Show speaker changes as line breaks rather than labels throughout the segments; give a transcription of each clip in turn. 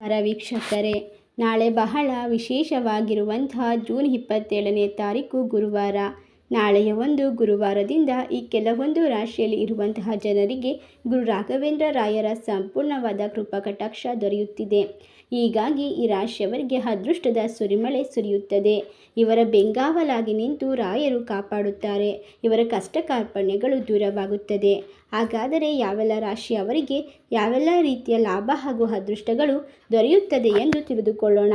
ನಮಸ್ಕಾರ ವೀಕ್ಷಕರೇ. ನಾಳೆ ಬಹಳ ವಿಶೇಷವಾಗಿರುವಂತಹ ಜೂನ್ ಇಪ್ಪತ್ತೇಳನೇ ತಾರೀಕು ಗುರುವಾರ. ನಾಳೆಯ ಒಂದು ಗುರುವಾರದಿಂದ ಈ ಕೆಲವೊಂದು ರಾಶಿಯಲ್ಲಿ ಇರುವಂತಹ ಜನರಿಗೆ ಗುರು ರಾಘವೇಂದ್ರ ರಾಯರ ಸಂಪೂರ್ಣವಾದ ಕೃಪಾ ಕಟಾಕ್ಷ ದೊರೆಯುತ್ತಿದೆ. ಹೀಗಾಗಿ ಈ ರಾಶಿಯವರಿಗೆ ಅದೃಷ್ಟದ ಸುರಿಮಳೆ ಸುರಿಯುತ್ತದೆ. ಇವರ ಬೆಂಗಾವಲಾಗಿ ನಿಂತು ರಾಯರು ಕಾಪಾಡುತ್ತಾರೆ. ಇವರ ಕಷ್ಟ ಕಾರ್ಪಣ್ಯಗಳು ದೂರವಾಗುತ್ತದೆ. ಹಾಗಾದರೆ ಯಾವೆಲ್ಲ ರಾಶಿಯವರಿಗೆ ಯಾವೆಲ್ಲ ರೀತಿಯ ಲಾಭ ಹಾಗೂ ಅದೃಷ್ಟಗಳು ದೊರೆಯುತ್ತದೆ ಎಂದು ತಿಳಿದುಕೊಳ್ಳೋಣ.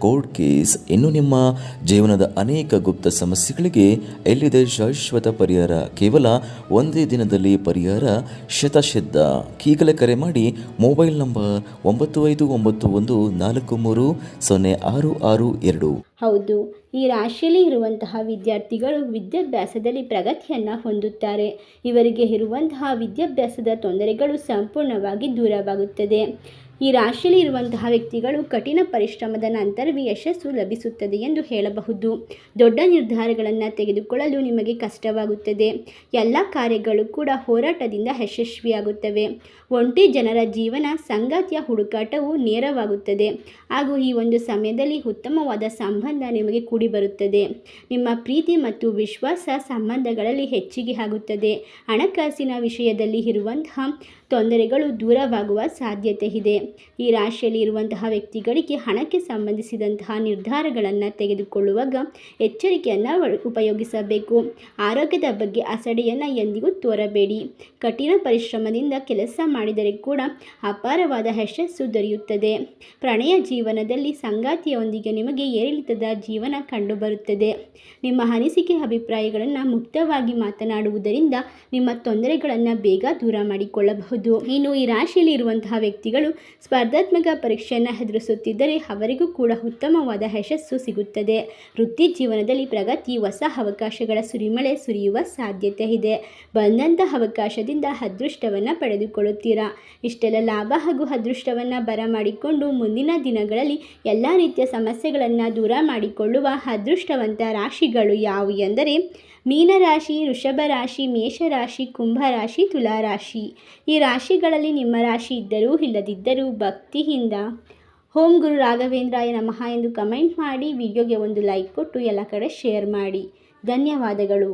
ಕೋರ್ಟ್ ಕೇಸ್ ಇನ್ನು ನಿಮ್ಮ ಜೀವನದ ಅನೇಕ ಗುಪ್ತ ಸಮಸ್ಯೆಗಳಿಗೆ ಎಲ್ಲಿದೆ ಶಾಶ್ವತ ಪರಿಹಾರ? ಕೇವಲ ಒಂದೇ ದಿನದಲ್ಲಿ ಪರಿಹಾರ? ಶತಸಿದ್ಧ ಈಗಲೇ ಕರೆ ಮಾಡಿ ಮೊಬೈಲ್ ನಂಬರ್ ಒಂಬತ್ತು ಐದು ಒಂಬತ್ತು ಒಂದು ನಾಲ್ಕು ಮೂರು ಸೊನ್ನೆ ಆರು ಆರು ಎರಡು.
ಹೌದು. ಈ ರಾಶಿಯಲ್ಲಿ ಇರುವಂತಹ ವಿದ್ಯಾರ್ಥಿಗಳು ವಿದ್ಯಾಭ್ಯಾಸದಲ್ಲಿ ಪ್ರಗತಿಯನ್ನು ಹೊಂದುತ್ತಾರೆ. ಇವರಿಗೆ ಇರುವಂತಹ ವಿದ್ಯಾಭ್ಯಾಸದ ತೊಂದರೆಗಳು ಸಂಪೂರ್ಣವಾಗಿ ದೂರವಾಗುತ್ತದೆ. ಈ ರಾಶಿಯಲ್ಲಿ ಇರುವಂತಹ ವ್ಯಕ್ತಿಗಳು ಕಠಿಣ ಪರಿಶ್ರಮದ ನಂತರವೇ ಯಶಸ್ಸು ಲಭಿಸುತ್ತದೆ ಎಂದು ಹೇಳಬಹುದು. ದೊಡ್ಡ ನಿರ್ಧಾರಗಳನ್ನು ತೆಗೆದುಕೊಳ್ಳಲು ನಿಮಗೆ ಕಷ್ಟವಾಗುತ್ತದೆ. ಎಲ್ಲ ಕಾರ್ಯಗಳು ಕೂಡ ಹೋರಾಟದಿಂದ ಯಶಸ್ವಿಯಾಗುತ್ತವೆ. ಒಂಟಿ ಜನರ ಜೀವನ, ಸಂಗಾತಿಯ ಹುಡುಕಾಟವು ನೇರವಾಗುತ್ತದೆ. ಹಾಗೂ ಈ ಒಂದು ಸಮಯದಲ್ಲಿ ಉತ್ತಮವಾದ ಸಂಬಂಧ ನಿಮಗೆ ಕೂಡಿಬರುತ್ತದೆ. ನಿಮ್ಮ ಪ್ರೀತಿ ಮತ್ತು ವಿಶ್ವಾಸ ಸಂಬಂಧಗಳಲ್ಲಿ ಹೆಚ್ಚಿಗೆ ಆಗುತ್ತದೆ. ಹಣಕಾಸಿನ ವಿಷಯದಲ್ಲಿ ಇರುವಂತಹ ತೊಂದರೆಗಳು ದೂರವಾಗುವ ಸಾಧ್ಯತೆ ಇದೆ. ಈ ರಾಶಿಯಲ್ಲಿ ಇರುವಂತಹ ವ್ಯಕ್ತಿಗಳಿಗೆ ಹಣಕ್ಕೆ ಸಂಬಂಧಿಸಿದಂತಹ ನಿರ್ಧಾರಗಳನ್ನು ತೆಗೆದುಕೊಳ್ಳುವಾಗ ಎಚ್ಚರಿಕೆಯನ್ನು ಉಪಯೋಗಿಸಬೇಕು. ಆರೋಗ್ಯದ ಬಗ್ಗೆ ಅಸಡೆಯನ್ನು ಎಂದಿಗೂ ತೋರಬೇಡಿ. ಕಠಿಣ ಪರಿಶ್ರಮದಿಂದ ಕೆಲಸ ಮಾಡಿದರೆ ಕೂಡ ಅಪಾರವಾದ ಯಶಸ್ಸು ದೊರೆಯುತ್ತದೆ. ಪ್ರಣಯ ಜೀವನದಲ್ಲಿ ಸಂಗಾತಿಯೊಂದಿಗೆ ನಿಮಗೆ ಏರಿಳಿತದ ಜೀವನ ಕಂಡುಬರುತ್ತದೆ. ನಿಮ್ಮ ಅನಿಸಿಕೆ ಅಭಿಪ್ರಾಯಗಳನ್ನು ಮುಕ್ತವಾಗಿ ಮಾತನಾಡುವುದರಿಂದ ನಿಮ್ಮ ತೊಂದರೆಗಳನ್ನು ಬೇಗ ದೂರ ಮಾಡಿಕೊಳ್ಳಬಹುದು. ಇನ್ನು ಈ ರಾಶಿಯಲ್ಲಿ ಇರುವಂತಹ ವ್ಯಕ್ತಿಗಳು ಸ್ಪರ್ಧಾತ್ಮಕ ಪರೀಕ್ಷೆಯನ್ನು ಎದುರಿಸುತ್ತಿದ್ದರೆ ಅವರಿಗೂ ಕೂಡ ಉತ್ತಮವಾದ ಯಶಸ್ಸು ಸಿಗುತ್ತದೆ. ವೃತ್ತಿ ಜೀವನದಲ್ಲಿ ಪ್ರಗತಿ, ಹೊಸ ಅವಕಾಶಗಳ ಸುರಿಮಳೆ ಸುರಿಯುವ ಸಾಧ್ಯತೆ ಇದೆ. ಬಂದಂತಹ ಅವಕಾಶದಿಂದ ಅದೃಷ್ಟವನ್ನು ಪಡೆದುಕೊಳ್ಳುತ್ತೀರಾ? ಇಷ್ಟೆಲ್ಲ ಲಾಭ ಹಾಗೂ ಅದೃಷ್ಟವನ್ನು ಬರಮಾಡಿಕೊಂಡು ಮುಂದಿನ ದಿನಗಳಲ್ಲಿ ಎಲ್ಲ ರೀತಿಯ ಸಮಸ್ಯೆಗಳನ್ನು ದೂರ ಮಾಡಿಕೊಳ್ಳುವ ಅದೃಷ್ಟವಂತ ರಾಶಿಗಳು ಯಾವುವು ಎಂದರೆ ಮೀನರಾಶಿ ವೃಷಭ ರಾಶಿ ಮೇಷರಾಶಿ, ಕುಂಭರಾಶಿ, ತುಲಾರಾಶಿ. ಈ ರಾಶಿಗಳಲ್ಲಿ ನಿಮ್ಮ ರಾಶಿ ಇದ್ದರೂ, ಇಲ್ಲದಿದ್ದರೂ, ಭಕ್ತಿಯಿಂದ ಹೋಮ್ ಗುರು ರಾಘವೇಂದ್ರಾಯ ನಮಃ ಎಂದು ಕಮೆಂಟ್ ಮಾಡಿ, ವಿಡಿಯೋಗೆ ಒಂದು ಲೈಕ್ ಕೊಟ್ಟು ಎಲ್ಲ ಕಡೆ ಶೇರ್ ಮಾಡಿ. ಧನ್ಯವಾದಗಳು.